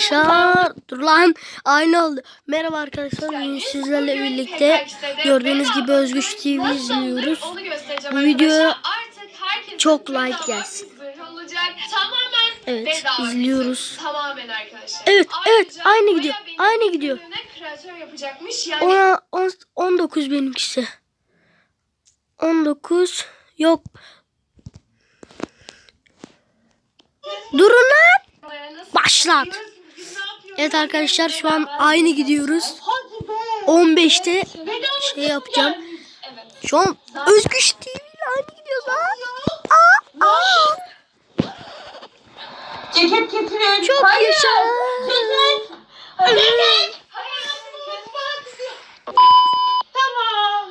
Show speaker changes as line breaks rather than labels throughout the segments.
Arkadaşlar dur lan aynı oldu. Merhaba arkadaşlar sizlerle birlikte gördüğünüz gibi Özgüç TV izliyoruz. Bu videoya çok like gelsin. Evet, izliyoruz.
arkadaşlar.
Evet, evet, aynı gidiyor, aynı gidiyor. Ona on- 19 benimkisi. 19 yok. Durun lan. Başlat.
yapıyoruz? Biz ne yapıyoruz?
Evet arkadaşlar şu an aynı gidiyoruz. 15'te şey yapacağım. Şu an Özgüç TV ile aynı gidiyoruz ha. Aa, aa.
Ceket getirin.
Çok yaşa.
Ceket.
Hayır.
Tamam.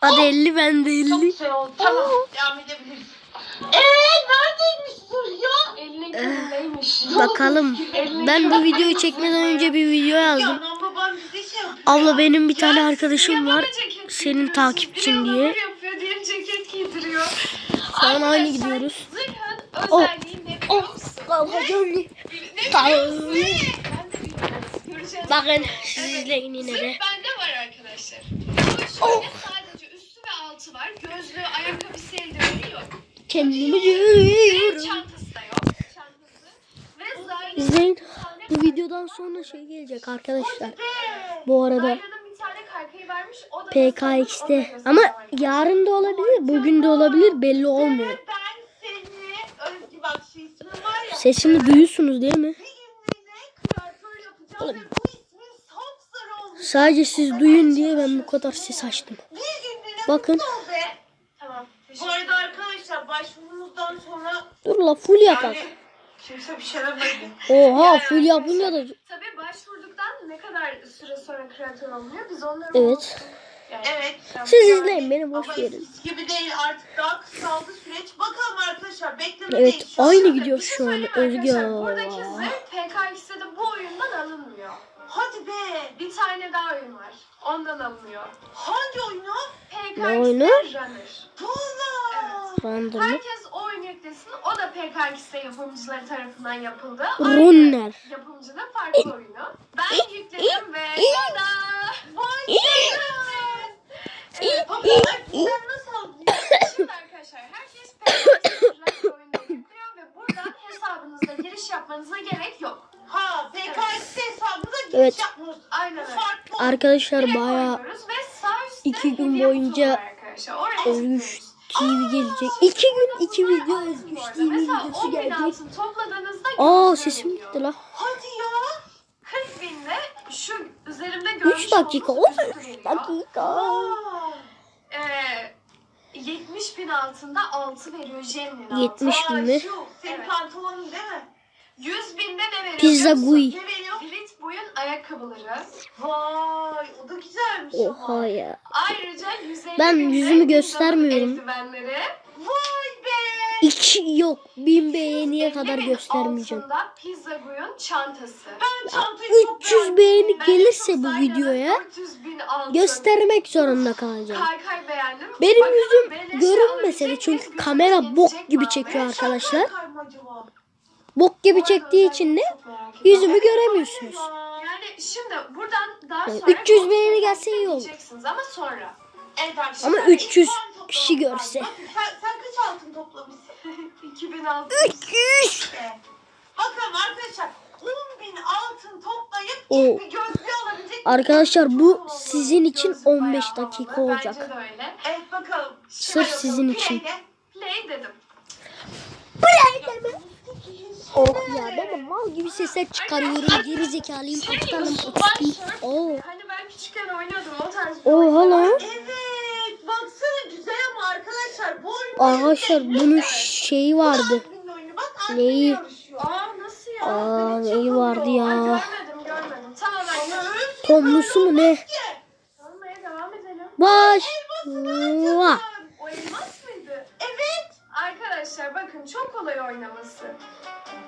Hadi 50 ben de 50.
Çok güzel oldu. Tamam. Devam edebiliriz.
Bakalım. Ben bu videoyu çekmeden önce bir video yazdım. Abla benim bir tane arkadaşım var. Senin takipçin diye. Şu an aynı gidiyoruz. Oh. Oh. Bakın siz izleyin yine
Zırh
de.
bende var arkadaşlar. Şöyle sadece üstü ve altı var. Gözlüğü, ayakkabısı, eldiveni yok.
Kendimi
Ve
görüyorum.
çantası da yok. Çantası. Ve Zayna'nın
İzleyin. Bu videodan sonra şey gelecek arkadaşlar. Bu arada PKX'te. Ama yarın da olabilir, bugün de olabilir belli olmuyor.
Ya.
Sesimi duyuyorsunuz değil mi?
Olmuş.
Sadece siz duyun diye ben bu kadar ses açtım. Bakın.
Tamam.
Bu arada arkadaşlar başvurumuzdan sonra
Dur la full yapak.
yani kimse bir şey demedi.
Oha full yapınca da
Tabii başvurduktan ne kadar süre sonra kreatör olunuyor biz onları
Evet.
unuttuk. Yani,
Evet.
Siz izleyin beni boş
Ama
verin.
gibi değil artık daha kısaldı süreç. Bakalım arkadaşlar bekleme
Evet
değil. Şu an-
aynı gidiyor
şey
şu an
arkadaşlar. Buradaki zırh PKX'de de bu oyundan alınmıyor.
Hadi be.
Bir tane daha oyun var. Ondan alınıyor.
Hangi oyunu?
Ne oyunu?
Runner.
Valla.
Random.
Herkes o oyunu yüklesin. O da PKX'de yapımcıları tarafından yapıldı.
Runner.
Aynı Yapımcı da farklı oyunu. Ben yükledim ve!
Vay canına. Evet. Nasıl?
Şimdi arkadaşlar herkes PKX'de oyunu yüklüyor ve buradan hesabınızda giriş yapmanıza gerek yok.
Ha PKS hesabımıza giriş
Evet.
yapmıyoruz.
Aynen
Bu
öyle.
farklı.
Arkadaşlar
Direkt
bayağı
oynuyoruz ve sağ üstte
iki gün
hediye
boyunca
kutusu var arkadaşlar. Oraya
Özgüç
tıklıyoruz.
TV gelecek. İki gün iki video Özgüç. TV
Mesela
videosu
10 bin
gelecek.
altın topladığınızda
Aa sesim gitti la.
Hadi ya.
40 binle şu üzerimde görmüş
3 dakika
olduğunuz
13
üstü veriyor.
dakika.
Aa.
Ee, 70 bin altında 6 veriyor Jen'in altı.
70 bin mi?
Şu senin
Evet.
pantolonun değil mi?
100 binde ne veriyor?
Pizza
biliyor musun?
Gui.
Ne veriyor?
Brit boyun ayakkabıları.
Vay o da güzelmiş
Oha
ama.
ya.
Ayrıca 150
Ben
binde
yüzümü göstermiyorum.
Eldivenleri.
Vay.
İki yok. Bin beğeniye kadar
150 bin
göstermeyeceğim.
Pizza Guy'un çantası.
Çok
300
beğendim.
beğeni gelirse bu videoya
400 bin altın.
göstermek zorunda kalacağım. Benim yüzüm görünmese de çünkü kamera bok gibi çekiyor arkadaşlar. Bok gibi çektiği için de yüzümü göremiyorsunuz.
Ya.
Yani şimdi buradan daha sonra
300 beğeni gelse iyi olur.
ama sonra.
Ama
ben
300
puan
kişi görse.
Bakın Sen, sen kaç altın toplamışsın?
2006.
300.
be? Bakalım arkadaşlar 10 bin altın toplayıp
Oo.
ilk bir gözlüğü alabilecek
Arkadaşlar bu sizin için
Gözlük
15
bayağı
dakika olacak.
Evet bakalım.
Sırf sizin için.
Play dedim.
Oh ya de mal gibi sesler çıkarıyorum. Geri zekalıyım. Aptalım. Otistik. Oo.
Hani ben küçükken oynuyordum o tarz.
Oha lan.
Evet baksana güzel ama arkadaşlar bu oyun
Arkadaşlar bunun şeyi vardı. Neyi?
Aa nasıl ya?
Aa neyi vardı
Ay,
ya.
görmedim görmedim. Tamam ben görmedim.
Tomlusu mu ne?
Almaya devam edelim.
Baş. Vah.
O elmas mıydı?
Evet.
Arkadaşlar bakın çok kolay oynaması.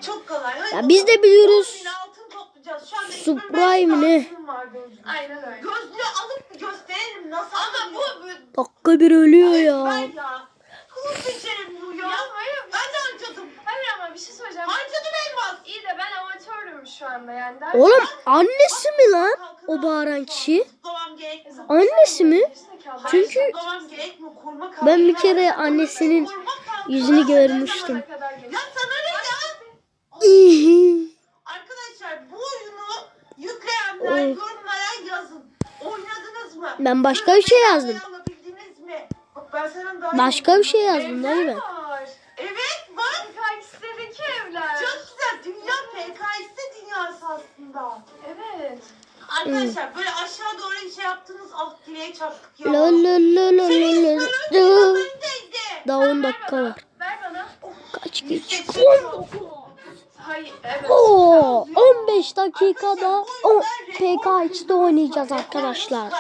Çok kolay.
Ya biz de biliyoruz.
10 bin altın toplayacağız. Şu anda
Supreme ne?
var gözlüğüm.
Aynen öyle.
Gözlüğü alıp gösterelim nasıl
Ama bu, bu
Dakika bir ölüyor
Ben
ya.
ya. Kılıç seçerim bu ya.
ya hayır,
Ben de harcadım.
hayır ama bir şey söyleyeceğim.
Harcadım elmas.
İyi de ben amatörüm şu anda yani. Der-
Oğlum annesi mi lan o bağıran kişi?
Zıplamam gerek mi?
Annesi mi?
Gerizekalı.
Çünkü
Zıplamam gerek mi? Koruma
ben bir kere annesinin yüzünü görmüştüm.
Ya sana ne ya? Yükleyenler
Of.
yorumlara yazın. Oynadınız mı?
Ben başka bir şey yazdım.
Alabildiniz mi? Bak ben sana daha
Başka bir şey yazdım değil mi?
var.
Evet bak.
PKX'deki evler.
Çok güzel. Dünya PKS dünyası aslında.
Evet.
Arkadaşlar böyle aşağı doğru bir şey yaptınız. Ah direğe çarptık ya.
La la la la
Senin
la la.
sınırın
la.
önündeydi.
Daha 10 dakika
Ver bana.
var.
Ver bana.
Kaç geç?
189.
Evet.
Oo, 15 dakikada o PKX'de oynayacağız arkadaşlar.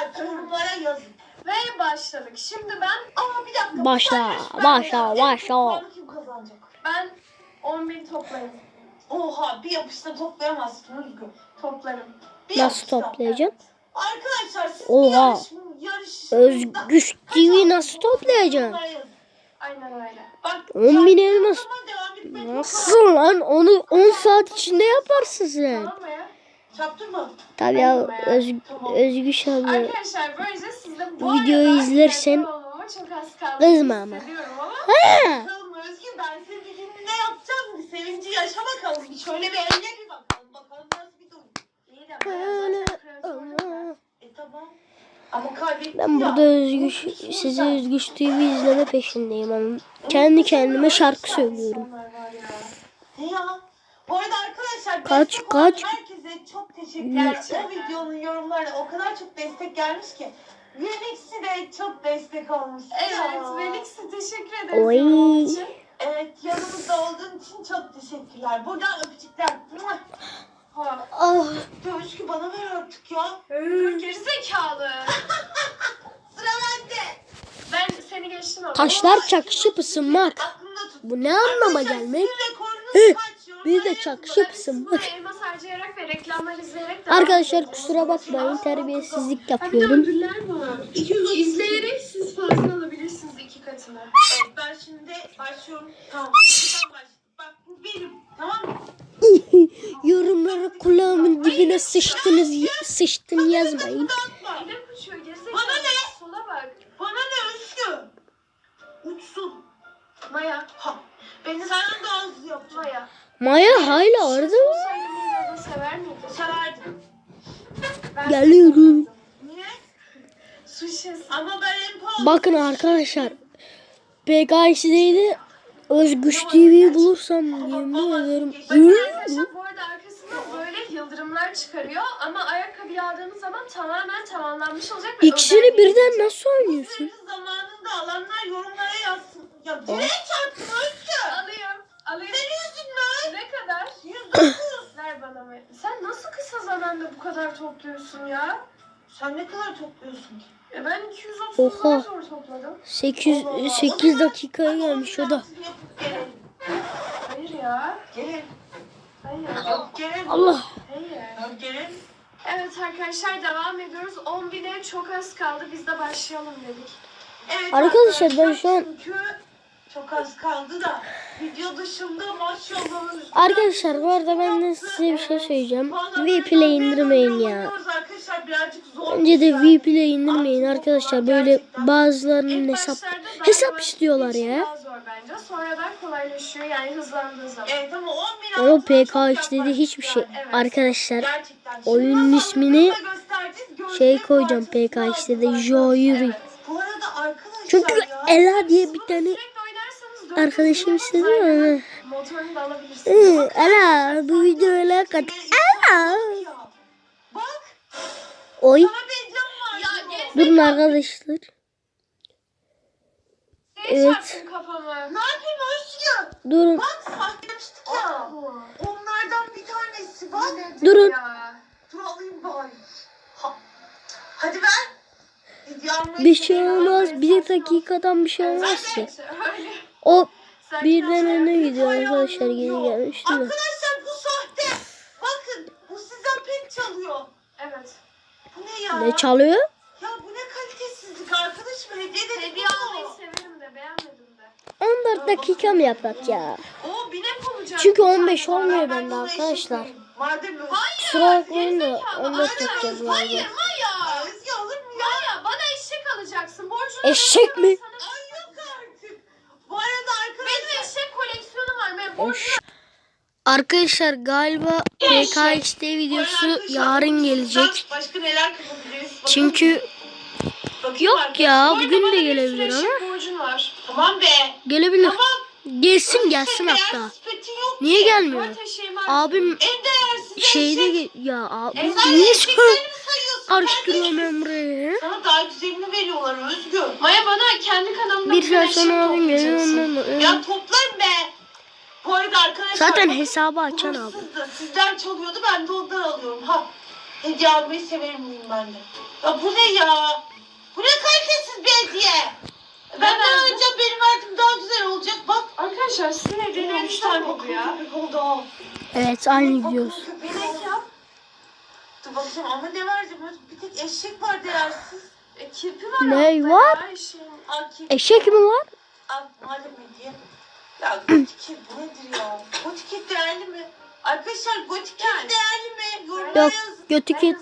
Ve başladık. Şimdi ben
Ama bir dakika.
Başla, başla,
ben-
başla.
Ben 10 bin toplarım.
Oha bir yapışta toplayamazsın Özgür.
Toplarım.
Bir
Nasıl toplayacaksın?
Arkadaşlar siz
Oha.
yarış, yarış
Özgüç TV nasıl toplayacaksın?
Aynen öyle.
Bak,
10 bin elmas. Nasıl lan? Onu 10 saat içinde yaparsın sen.
Tamam mı ya?
Çarptırma.
Tabii ya Öz, Özgüç abi.
Arkadaşlar böylece siz de bu
Bu videoyu
arada
izlersen kızma ama.
ama.
Ha,
Özgür ben senin ne yapacağım? Bir sevinci yaşa bakalım. Bir şöyle bir eğlen bir bakalım. Bakalım nasıl bir durum.
İyi de ben zaten kreatörüm.
E tamam. Ama
Ben burada Özgüç, size Özgüç TV izleme peşindeyim ama kendi kendime şarkı söylüyorum.
Ya.
Bu arada arkadaşlar
Kaç, kaç?
herkese çok teşekkürler. O videonun yorumlarına o kadar çok destek gelmiş ki. Remix'i de çok destek olmuş.
Evet,
Ya.
Velix'e teşekkür ederiz.
Oy.
için.
Evet yanımızda olduğun için çok teşekkürler. Buradan öpücükler.
Ha.
Ah,
Özgü bana ver artık ya.
Gerizekalı.
Sıra bende.
Ben seni geçtim ama.
taşlar çakışıp ısınmak.
Aklımda tut.
Bu ne anlama gelmek? Hı? Bir de çakışıp ısınmak.
elmas harcayarak ve reklamlar izleyerek devam
Arkadaşlar kusura bakmayın terbiyesizlik
Ha, bir de
yapıyorum.
ödüller var.
230.
İzleyerek siz fazla alabilirsiniz iki katını.
Evet ben şimdi başlıyorum. Tamam. Bak bu benim. Tamam mı?
Yorumlara kulağımın dibine sıçtınız, sıçtın yazmayın.
Bana ne?
Sola bak.
Bana ne Özgü? Uçsun.
Maya.
Ha. Beni senden daha hızlı yapacağım.
Maya.
Maya hala orada mı?
Sever miydin?
Severdim.
Ben
Geliyorum.
Niye?
Sushi.
Ama ben en.
Bakın arkadaşlar. PKX'deydi. Özgüç TV'yi bulursam yemin ederim.
Bakın arkadaşlar bu arada arkasında böyle yıldırımlar çıkarıyor ama ayakkabıyı aldığınız zaman tamamen tamamlanmış olacak. ve
İkisini
özel
birden nasıl oynuyorsun?
Zamanında alanlar yorumlara yazsın. Ya direğe çarptım Özgü.
Alayım. Alayım.
Senin yüzünden.
Ne kadar?
109.
Ver bana. ver. Sen nasıl kısa zamanda bu kadar topluyorsun ya?
Sen ne kadar topluyorsun ki?
E ben 230
Oha.
topladım.
8 8 dakikaya gelmiş o da.
Hayır ya.
Gelelim.
Hayır.
Yok gelelim.
Allah.
Hayır.
Gelelim.
Evet arkadaşlar devam ediyoruz. 10 bine çok az kaldı. Biz de başlayalım dedik.
Evet
Arkadaşlar ben şu an-
Çünkü çok az kaldı da video dışında maşallah Özgür
Arkadaşlar bu arada ben de size bir şey söyleyeceğim. Vplay indirmeyin ya.
Arkadaşlar birazcık zor.
Bence de Vplay indirmeyin arkadaşlar. Böyle bazılarının hesap hesap istiyorlar ya.
Sonradan kolaylaşıyor yani hızlandığı zaman.
Evet ama 10 bin
Ama
altına çok
PKX dedi
yaklaştık
hiçbir şey.
Evet.
Arkadaşlar oyunun ismini şey koyacağım de
arkadaşlar.
Joyuri.
Evet.
Bu arada arkadaşlar
Çünkü
ya.
Ela diye bir tane arkadaşım
alabilirsiniz.
Hı, Ela bu videoya like at. Ela.
Bak
Oy. Durun arkadaşlar. Evet.
çarptın kafama?
Ne yapayım Özgür?
Durun.
Bak sahte açtık ya. Onlardan bir tanesi bak.
Durun.
Ya.
Dur alayım bari. Ha. Hadi ver. Videomu
Bir şey olmaz. Bir dakikadan bir şey olmaz ki. O birden öne gidiyor arkadaşlar. Geri gelmişti mi?
Arkadaşlar bu sahte. Bakın bu sizden pek çalıyor.
Evet.
Bu ne ya?
Ne çalıyor?
ya bu ne kalitesizlik arkadaşım. Hediye dedik
Hediye almayı severim de beğenmedim de.
14 dakika mı yapak ya?
Oo binek olacak.
Çünkü
bir tane
15
daha.
olmuyor
Ben
bende arkadaşlar.
Madem öyle.
Kusura bakmayın da
Gerizekalı.
14
Hayır,
yapacağız
Hayır. Maya.
Özge olur mu ya?
Maya bana eşek alacaksın. Borcunu
Eşek mi?
sana.
Ay yok artık. Bu arada
Benim
arkadaşlar.
eşek
Arkadaşlar galiba PKXD videosu yarın gelecek. Çünkü yok ya bugün de gelebilir
sürü
ama.
Tamam be.
gelebilir. Gelsin gelsin hatta. Niye gelmiyor? Abim şeyde ge- ya abi
sen
niye ben burayı?
Sana daha güzelini veriyorlar Özgür.
Maya bana kendi kanalımda
Bir
eşek
sonra abim geliyor
Ya toplarım be. Bu arada arkadaşlar.
Zaten
bakın,
hesabı açan abi.
Sizden çalıyordu ben de ondan alıyorum. Ha. Hediye almayı severim miyim ben de. Ya bu ne ya? Bu ne kalitesiz bir hediye. Ben,
Ben
de
verdim.
alacağım benim verdiğim daha güzel olacak. Bak.
Arkadaşlar sizin hediyeleriniz
üç tane
oldu ya.
oldu.
Evet aynı gidiyoruz.
Binek yap.
Dur bakayım ama ne vereceğim? Bir tek eşek var değersiz.
E, kirpi var
Ne var?
ya.
Eşek mi var?
Al madem hediye. Ya gotik bu nedir ya? Gotik değerli mi? Arkadaşlar gotik
Yani.
değerli mi? Yorumlara
Yok
yazın.
götük et.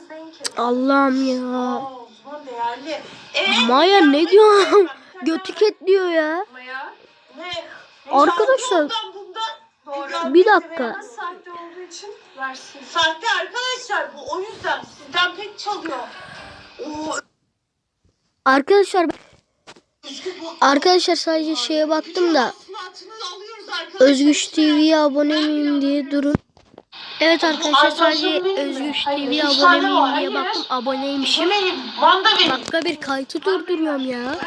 Allah'ım ya.
Aa, o zaman değerli. Ee,
Maya ne
ben-
Götük et diyor ya.
Maya.
Ne?
Arkadaşlar.
Bundan, bundan.
Doğru.
Bir dakika.
Sahte olduğu için versin.
Sahte arkadaşlar bu o yüzden sizden pek çalıyor. Oo,
Arkadaşlar arkadaşlar sadece şeye baktım da. Özgüç TV'ye abone miyim diye durun. Evet arkadaşlar sadece Özgüç TV'ye abone miyim diye baktım aboneymişim. Dakika bir kayıtı durduruyorum ya.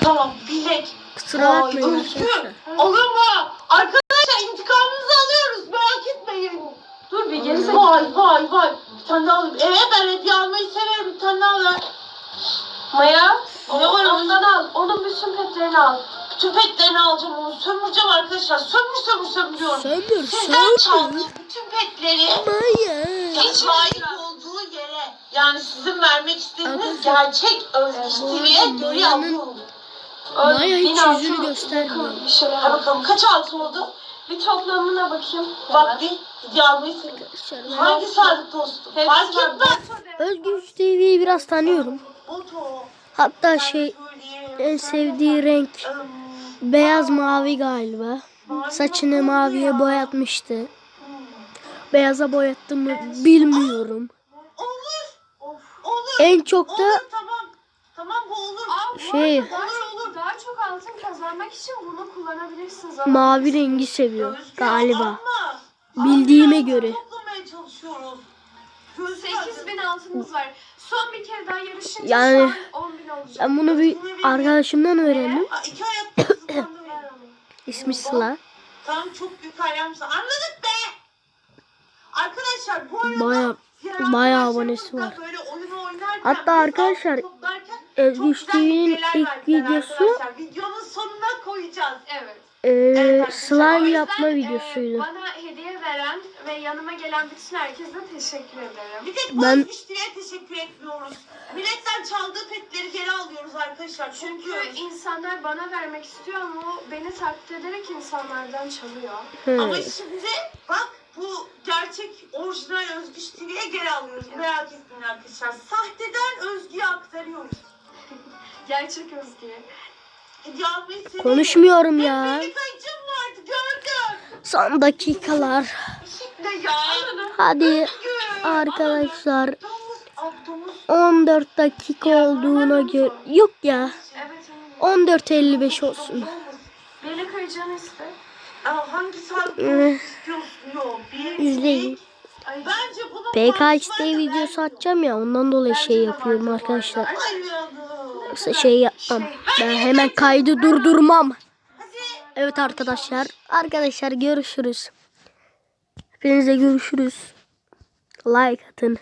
Tamam, bilek.
Kusura
Vay,
bakmayın arkadaşlar.
Olur mu? Arkadaşlar intikamınızı alıyoruz. Merak etmeyin.
Dur bir
Vay
gerizekalı.
vay vay. Bir tane daha alayım. Ee ben hediye almayı severim. Bir tane daha ver.
Maya.
Ne var
Ondan al. Onun bütün petlerini al.
Bütün petlerini alacağım onu. Sömüreceğim arkadaşlar. Sömür sömür sömürüyorum.
Sömür
Sizden
sömür.
çaldığım bütün petleri
Maya.
hiç layık olduğu yere yani sizin vermek istediğiniz gerçek özgüç TV'ye geri alıyorum.
Maya hiç yüzünü göstermiyor.
Bir
bakalım kaç altın oldu?
Bir toplamına bakayım.
Bak bir.
Arkadaşlar
Hangi saadet dostum? Fark etmez.
Özgüç TV'yi biraz tanıyorum.
Boto.
Hatta şey en sevdiği renk beyaz mavi galiba. Saçını maviye boyatmıştı. Beyaza boyattı mı bilmiyorum.
Olur.
Of.
Olur.
En çok da
Olur tamam. Tamam bu olur.
Aa, bu
Şey-
arada daha çok, daha çok altın kazanmak için bunu kullanabilirsiniz. ama
mavi rengi seviyor galiba.
alma.
Bildiğime
Alma,
göre.
Toplamaya çalışıyoruz. Göz
8 bin altınımız var. Son bir kere daha yarışınca
Yani-
son 10 bin olacak.
Ben bunu bir arkadaşımdan öğrendim.
Aa, İki onu.
İsmi Sıla.
Tamam çok büyük hayranımsın. Anladık be. Arkadaşlar bu arada
bayağı
arkadaşlarımız
abonesi var.
Böyle oyun oynarken,
Hatta arkadaşlar,
hediyeler
ilk videosu
arkadaşlar. Videonun sonuna koyacağız.
Evet.
e,
arkadaşlar,
O
slime yapma
e,
videosuydu.
bana yanıma gelen bütün herkese teşekkür ederim.
Bir tek
Ben-
ben... Özgüç teşekkür etmiyoruz. Milletten çaldığı petleri geri alıyoruz arkadaşlar. Çünkü
Çünkü insanlar bana vermek istiyor ama o beni taklit ederek insanlardan çalıyor.
Ama şimdi bak bu gerçek orijinal Özgüç TV'ye geri alıyoruz. Merak etmeyin arkadaşlar. Sahteden Özgü'ye aktarıyoruz.
Gerçek Özge.
Konuşmuyorum
Benim
ya.
Melek ayıcım vardı gördüm.
Son dakikalar. Hadi arkadaşlar
Domuz, ah, domuz.
14 dakika olduğuna göre yok ya
Evet eminim.
14.55 olsun.
Beni kayacağını iste.
Hangi saatte
Eh. İzleyin.
iki. Bence bunun
PKXD
parçaları
videosu atacağım ya ondan dolayı şey yapıyorum arkadaşlar. Yoksa şey yapmam. Ben hemen kaydı durdurmam. Evet arkadaşlar. Arkadaşlar görüşürüz. Hepinize görüşürüz. Like atın.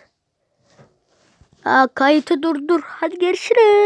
Aa, kayıtı durdur. Hadi görüşürüz.